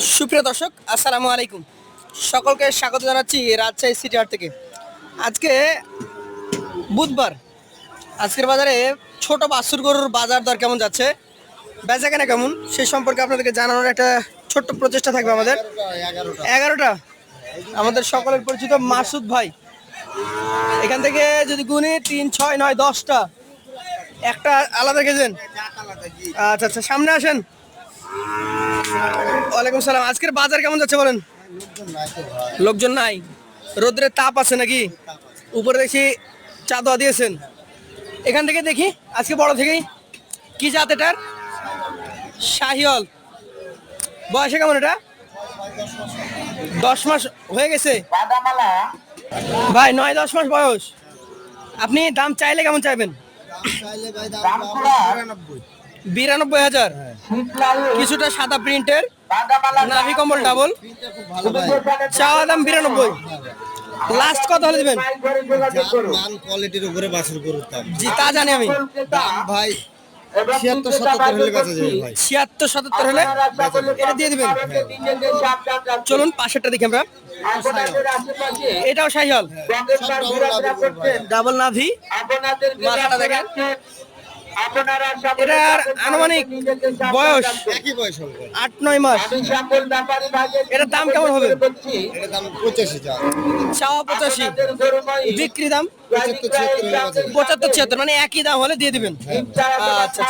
সুপ্রিয় দর্শক, আসসালামু আলাইকুম। সকলকে স্বাগত জানাচ্ছি রাজশাহী সিটি হাট থেকে। আজকে বুধবার, আজকের বাজারে ছোট বাছুর গরুর বাজার দর কেমন যাচ্ছে, বেচা কেনা কেমন সেই সম্পর্কে আপনাদেরকে জানানোর একটা ছোট্ট প্রচেষ্টা থাকবে আমাদের। এগারোটা। আমাদের সকলের পরিচিত মাসুদ ভাই। এখান থেকে যদি গুনে তিন, ছয়, নয়, দশটা, একটা আলাদা গেছেন আচ্ছা আচ্ছা সামনে আসেন। ওয়ালাইকুম সালাম। আজকের বাজার কেমন যাচ্ছে বলেন? লোকজন নাই। রোদ্রের তাপ আছে নাকি? উপরে দেখি চাঁদোয়া দিয়েছেন। এখান থেকে দেখি, আজকে বড় থেকেই। কি জাত এটার? শাহিওল বয়সে কেমন এটা? দশ মাস হয়ে গেছে। ভাই, নয় দশ মাস বয়স। আপনি দাম চাইলে কেমন চাইবেন? বিরানব্বই হাজার। কিছুটা সাদা প্রিন্টের নাভি কম্বল ডাবল চাওয়া দাম বিরানব্বই। লাস্ট কত হলে দিবেন? মান কোয়ালিটির উপরে বাছুর দাম। জি তা জানি আমি। দাম ভাই ছিয়াত্তর সাতাত্তর হলে বেচা যাবে ভাই। ছিয়াত্তর সাতাত্তর হলে এটা দিয়ে দিবেন। চলুন পাশেরটা দেখি আমরা। এটাও শাহিওয়াল ডাবল নাভি। মাথাটা দেখেন। এটার আনুমানিক বয়স একই বয়স হবে। আট নয় মাস। এটার দাম কেমন হবে? এটার দাম পঁচাশি চাওয়া। পঁচাশি। বিক্রি দাম? পঁচাত্তর ছিয়াত্তর মানে একই দাম হলে দিয়ে দিবেন। আচ্ছা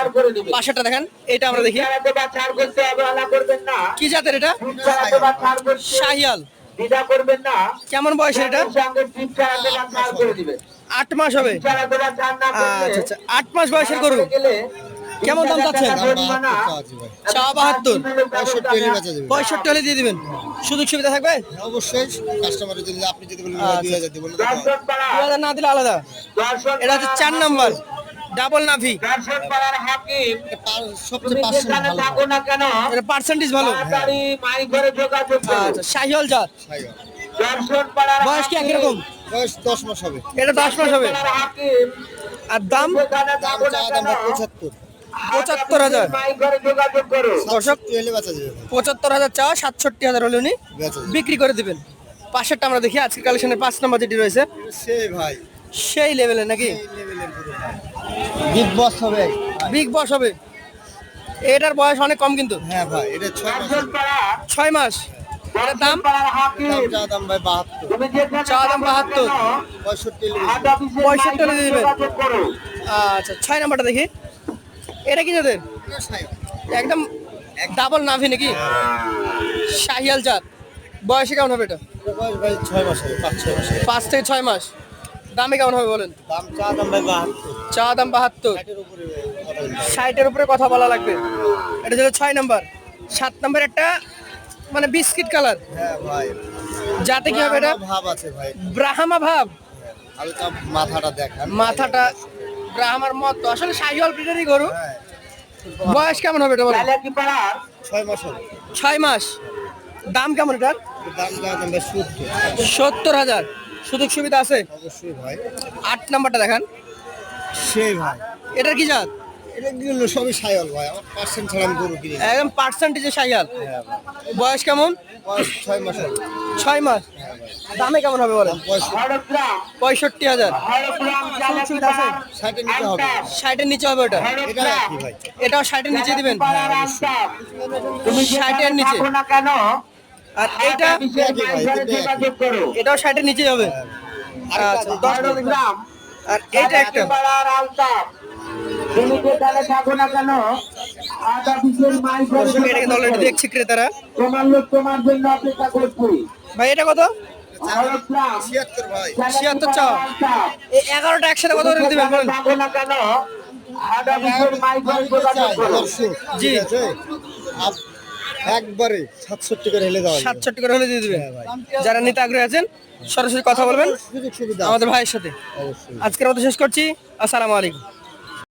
আচ্ছা। দেখেন এটা আমরা দেখি। কি জাতের এটা? শাহিয়াল। কেমন বয়সের এটা? আট মাস হবে। আচ্ছা আচ্ছা আট মাস বয়সের গরু। কেমন দাম চাচ্ছেন? চা বাহাত্তর পঁয়ষট্টি হলে দিয়ে দিবেন। সুযোগ সুবিধা থাকবে? অবশ্যই কাস্টমারের আপনি যদি বলেন না দিলে আলাদা। এটা হচ্ছে চার নাম্বার। ডাবল নাভি। পার্সেন্টেজ ভালো আচ্ছা শাহিওয়াল জাত। বয়স কি একই রকম বয়স দশ মাস হবে। এটা দশ মাস হবে? আর দাম? চা পঁচাত্তর। পঁচাত্তর হাজার। দর্শক পঁচাত্তর হাজার চাওয়া সাতষট্টি হাজার হলে উনি বিক্রি করে দিবেন। পাশেরটা আমরা দেখি আজকে কালেকশনের পাঁচ নম্বর যেটি রয়েছে। সে ভাই। সেই লেভেলের নাকি? বিগ বস হবে। বিগ বস হবে। এটার বয়স অনেক কম কিন্তু। হ্যাঁ ভাই এটা ছয় মাস। ছয় মাস। এটার দাম? দাম চা দাম ভাই বাহাত্তর। চাওয়া দাম বাহাত্তর। পঁয়ষট্টি যাবে। পঁয়ষট্টি দিয়ে আচ্ছা ছয় নাম্বারটা দেখি। এটা কি যাদের। একদম ডাবল নাভি নাকি? শাহিয়াল জাত। বয়সে কেমন হবে এটা? এটা বয়স ভাই ছয় মাস পাঁচ ছয় মাস পাঁচ থেকে ছয় মাস। দামে কেমন হবে বলেন? দাম চা দাম ভাই বাহাত্তর। চা দাম বাহাত্তর। ষাটের উপরে কথা ষাটের উপরে কথা বলা লাগবে। এটা ছিল ছয় নাম্বার। সাত নাম্বার একটা মানে বিস্কিট কালার? হ্যাঁ ভাই। যাতে কি হবে এটা? ভাব আছে ভাই। ব্রাহ্মা ভাব? হালকা মাথাটা দেখান। মাথাটা ব্রাহ্মার মত। আসলে শাহিওয়াল ব্রিডেরই গরু। হ্যাঁ। বয়স কেমন হবে এটা বলেন ছয় মাস হবে। ছয় মাস। দাম কেমন এটার? এটার দাম সত্তর হাজার। সুযোগ সুবিধা আছে? অবশ্যই ভাই। আট নাম্বারটা দেখান। সেই ভাই। এটার কি জাত? এটা কিন্তু সবই সাইওয়াল ভাই। আমার পার্সেন্ট ছাড়া আমি গরু কিনি একদম পার্সেন্টেজে শাহিয়াল হ্যাঁ ভাই। বয়স কেমন? ছয় মাস ছয় মাস। দামে কেমন হবে বলেন? পঁয়ষট্টি হাজার। ষাটের নিচে হবে। ওটা? এটা এটাও ষাটের নিচে দিবেন? ষাটের নিচে। আর এইটা? একই। এটাও ষাটের নিচে হবে। আচ্ছা দশটা দেখুন। আর একটা এটা অলরেডি দেখছি ক্রেতারা। তোমার লোক তোমার জন্য অপেক্ষা করছি। ভাই এটা কত? ছিয়াত্তর ভাই। ছিয়াত্তর চাও। এই এগারোটা একসাথে কত করে দিবেন বলেন? জি। একবারে সাতষট্টি করে হেলে দেওয়া। সাতষট্টি করে হলে দিয়ে দিবেন। হ্যাঁ ভাই। যারা নিতে আগ্রহী আছেন সরাসরি কথা বলবেন। আমাদের ভাইয়ের সাথে। আজকের মতো শেষ করছি। আসসালামু আলাইকুম।